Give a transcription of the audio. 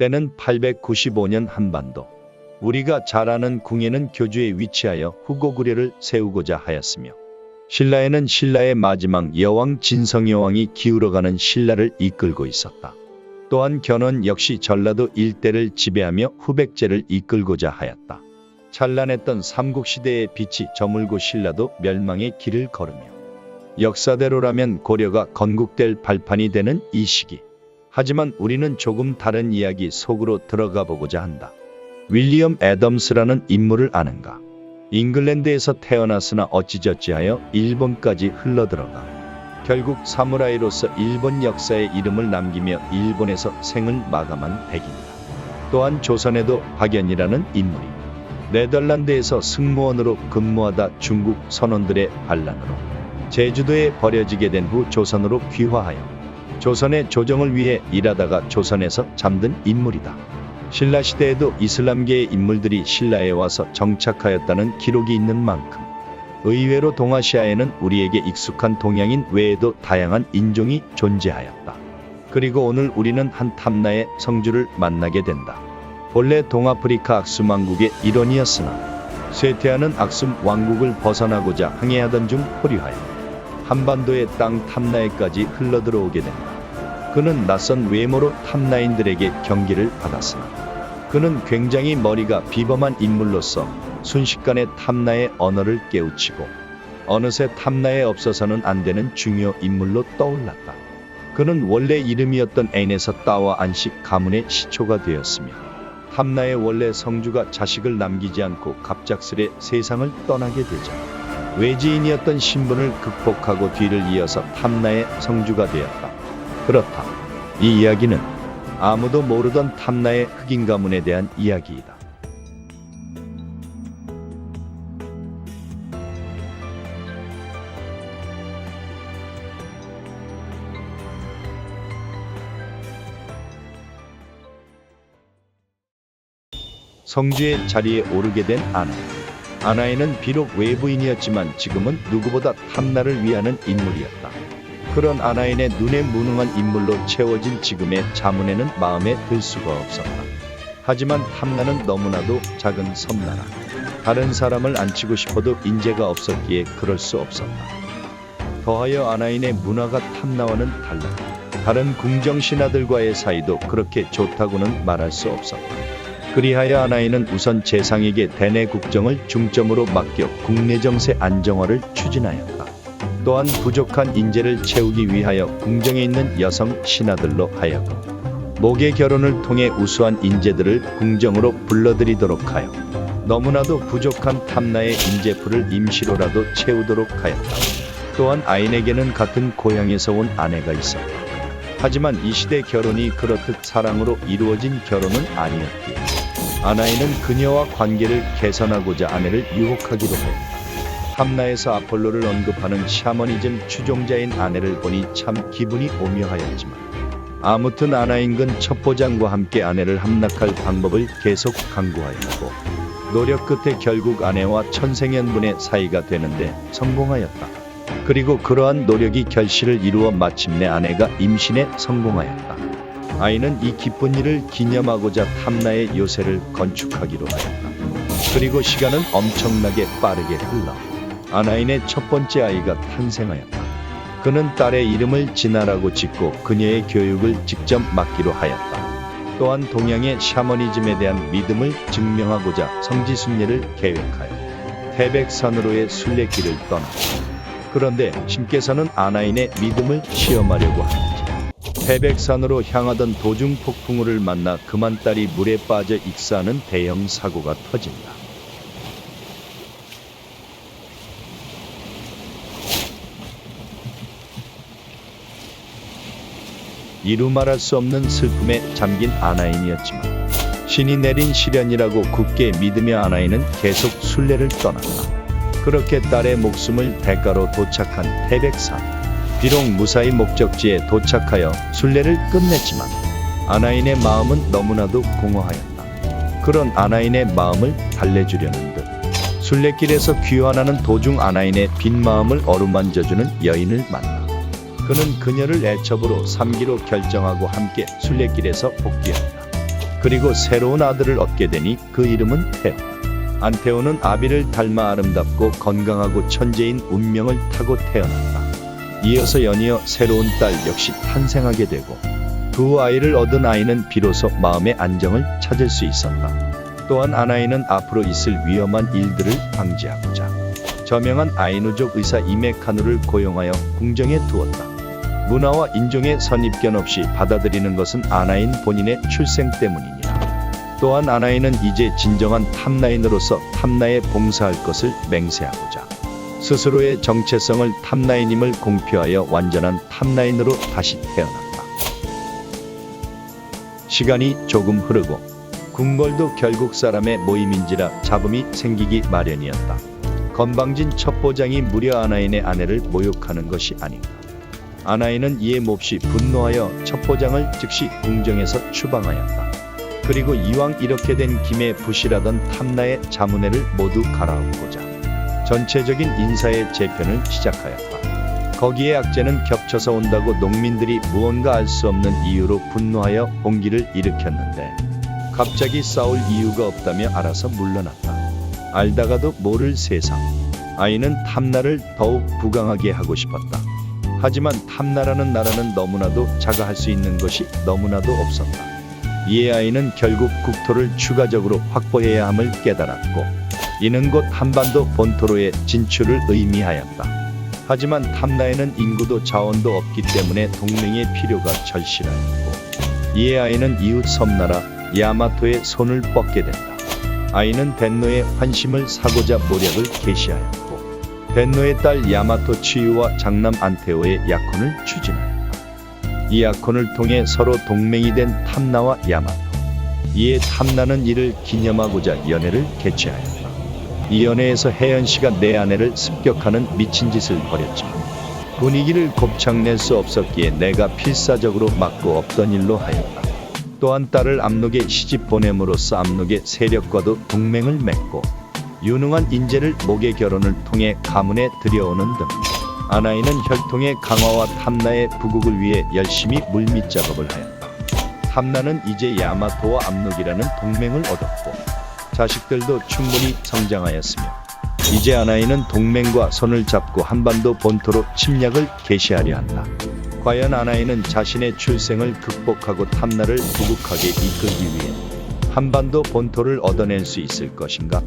때는 895년 한반도. 우리가 잘 아는 궁예는 교주에 위치하여 후고구려를 세우고자 하였으며 신라에는 신라의 마지막 여왕 진성여왕이 기울어가는 신라를 이끌고 있었다. 또한 견훤 역시 전라도 일대를 지배하며 후백제를 이끌고자 하였다. 찬란했던 삼국시대의 빛이 저물고 신라도 멸망의 길을 걸으며 역사대로라면 고려가 건국될 발판이 되는 이 시기. 하지만 우리는 조금 다른 이야기 속으로 들어가 보고자 한다. 윌리엄 애덤스라는 인물을 아는가? 잉글랜드에서 태어났으나 어찌저찌하여 일본까지 흘러들어가 결국 사무라이로서 일본 역사에 이름을 남기며 일본에서 생을 마감한 백인이다. 또한 조선에도 박연이라는 인물이 네덜란드에서 승무원으로 근무하다 중국 선원들의 반란으로 제주도에 버려지게 된 후 조선으로 귀화하여 조선의 조정을 위해 일하다가 조선에서 잠든 인물이다. 신라 시대에도 이슬람계의 인물들이 신라에 와서 정착하였다는 기록이 있는 만큼 의외로 동아시아에는 우리에게 익숙한 동양인 외에도 다양한 인종이 존재하였다. 그리고 오늘 우리는 한 탐나의 성주를 만나게 된다. 본래 동아프리카 악숨 왕국의 일원이었으나 쇠퇴하는 악숨 왕국을 벗어나고자 항해하던 중 포류하여 한반도의 땅 탐나에까지 흘러들어오게 된다. 그는 낯선 외모로 탐나인들에게 경기를 받았으나 그는 굉장히 머리가 비범한 인물로서 순식간에 탐나의 언어를 깨우치고 어느새 탐나에 없어서는 안 되는 중요 인물로 떠올랐다. 그는 원래 이름이었던 앤에서 따와 안식 가문의 시초가 되었으며 탐나의 원래 성주가 자식을 남기지 않고 갑작스레 세상을 떠나게 되자 외지인이었던 신분을 극복하고 뒤를 이어서 탐나의 성주가 되었다. 그렇다. 이 이야기는 아무도 모르던 탐나의 흑인 가문에 대한 이야기이다. 성주의 자리에 오르게 된 아나. 아나이는 비록 외부인이었지만 지금은 누구보다 탐나를 위하는 인물이었다. 그런 아나인의 눈에 무능한 인물로 채워진 지금의 자문에는 마음에 들 수가 없었다. 하지만 탐나는 너무나도 작은 섬나라. 다른 사람을 앉히고 싶어도 인재가 없었기에 그럴 수 없었다. 더하여 아나인의 문화가 탐나와는 달라. 다른 궁정 신하들과의 사이도 그렇게 좋다고는 말할 수 없었다. 그리하여 아나이는 우선 재상에게 대내 국정을 중점으로 맡겨 국내 정세 안정화를 추진하였다. 또한 부족한 인재를 채우기 위하여 궁정에 있는 여성 신하들로 하여금 목의 결혼을 통해 우수한 인재들을 궁정으로 불러들이도록 하여 너무나도 부족한 탐나의 인재풀을 임시로라도 채우도록 하였다. 또한 아인에게는 같은 고향에서 온 아내가 있었다. 하지만 이 시대 결혼이 그렇듯 사랑으로 이루어진 결혼은 아니었기에 아나이는 그녀와 관계를 개선하고자 아내를 유혹하기도 하였다. 함나에서 아폴로를 언급하는 샤머니즘 추종자인 아내를 보니 참 기분이 오묘하였지만 아무튼 아나인근 첩보장과 함께 아내를 함락할 방법을 계속 강구하였고 노력 끝에 결국 아내와 천생연분의 사이가 되는데 성공하였다. 그리고 그러한 노력이 결실을 이루어 마침내 아내가 임신에 성공하였다. 아이는 이 기쁜 일을 기념하고자 탐나의 요새를 건축하기로 하였다. 그리고 시간은 엄청나게 빠르게 흘러 아나인의 첫 번째 아이가 탄생하였다. 그는 딸의 이름을 진아라고 짓고 그녀의 교육을 직접 맡기로 하였다. 또한 동양의 샤머니즘에 대한 믿음을 증명하고자 성지순례를 계획하여 태백산으로의 순례길을 떠났다. 그런데 신께서는 아나인의 믿음을 시험하려고 하는지 태백산으로 향하던 도중 폭풍우를 만나 그만 딸이 물에 빠져 익사하는 대형 사고가 터진다. 이루 말할 수 없는 슬픔에 잠긴 아나인이었지만 신이 내린 시련이라고 굳게 믿으며 아나인은 계속 순례를 떠났다. 그렇게 딸의 목숨을 대가로 도착한 태백산. 비록 무사히 목적지에 도착하여 순례를 끝냈지만 아나인의 마음은 너무나도 공허하였다. 그런 아나인의 마음을 달래주려는 듯 순례길에서 귀환하는 도중 아나인의 빈 마음을 어루만져주는 여인을 만나 그는 그녀를 애첩으로 삼기로 결정하고 함께 순례길에서 복귀한다. 그리고 새로운 아들을 얻게 되니 그 이름은 태오. 안태오는 아비를 닮아 아름답고 건강하고 천재인 운명을 타고 태어났다. 이어서 연이어 새로운 딸 역시 탄생하게 되고 두 아이를 얻은 아이는 비로소 마음의 안정을 찾을 수 있었다. 또한 아나이는 앞으로 있을 위험한 일들을 방지하고자 저명한 아이누족 의사 이메카누를 고용하여 궁정에 두었다. 문화와 인종의 선입견 없이 받아들이는 것은 아나인 본인의 출생 때문이니라. 또한 아나이는 이제 진정한 탑라인으로서 탑나에 봉사할 것을 맹세하고자 스스로의 정체성을 탑라인임을 공표하여 완전한 탑라인으로 다시 태어났다. 시간이 조금 흐르고 궁궐도 결국 사람의 모임인지라 잡음이 생기기 마련이었다. 건방진 첩보장이 무려 아나인의 아내를 모욕하는 것이 아닌가. 아나인은 이에 몹시 분노하여 첩보장을 즉시 궁정에서 추방하였다. 그리고 이왕 이렇게 된 김에 부실하던 탐나의 자문회를 모두 갈아엎고자 전체적인 인사의 재편을 시작하였다. 거기에 악재는 겹쳐서 온다고 농민들이 무언가 알 수 없는 이유로 분노하여 봉기를 일으켰는데 갑자기 싸울 이유가 없다며 알아서 물러났다. 알다가도 모를 세상. 아이는 탐나를 더욱 부강하게 하고 싶었다. 하지만 탐나라는 나라는 너무나도 자가할 수 있는 것이 너무나도 없었다. 이에 아이는 결국 국토를 추가적으로 확보해야 함을 깨달았고 이는 곧 한반도 본토로의 진출을 의미하였다. 하지만 탐나에는 인구도 자원도 없기 때문에 동맹의 필요가 절실하였고 이에 아이는 이웃 섬나라 야마토의 손을 뻗게 된다. 아이는 벤노의 환심을 사고자 모략을 개시하였고 벤노의 딸 야마토 치유와 장남 안테오의 약혼을 추진하였다. 이 약혼을 통해 서로 동맹이 된 탐나와 야마토. 이에 탐나는 이를 기념하고자 연애를 개최하였다. 이 연애에서 혜연 씨가 내 아내를 습격하는 미친 짓을 벌였지만 분위기를 곱창낼 수 없었기에 내가 필사적으로 막고 없던 일로 하였다. 또한 딸을 압록에 시집 보냄으로써 압록의 세력과도 동맹을 맺고 유능한 인재를 목의 결혼을 통해 가문에 들여오는 등 아나이는 혈통의 강화와 탐나의 부국을 위해 열심히 물밑 작업을 하였다. 탐나는 이제 야마토와 압록이라는 동맹을 얻었고 자식들도 충분히 성장하였으며 이제 아나이는 동맹과 손을 잡고 한반도 본토로 침략을 개시하려 한다. 과연 아나이는 자신의 출생을 극복하고 탐나를 부국하게 이끌기 위해 한반도 본토를 얻어낼 수 있을 것인가?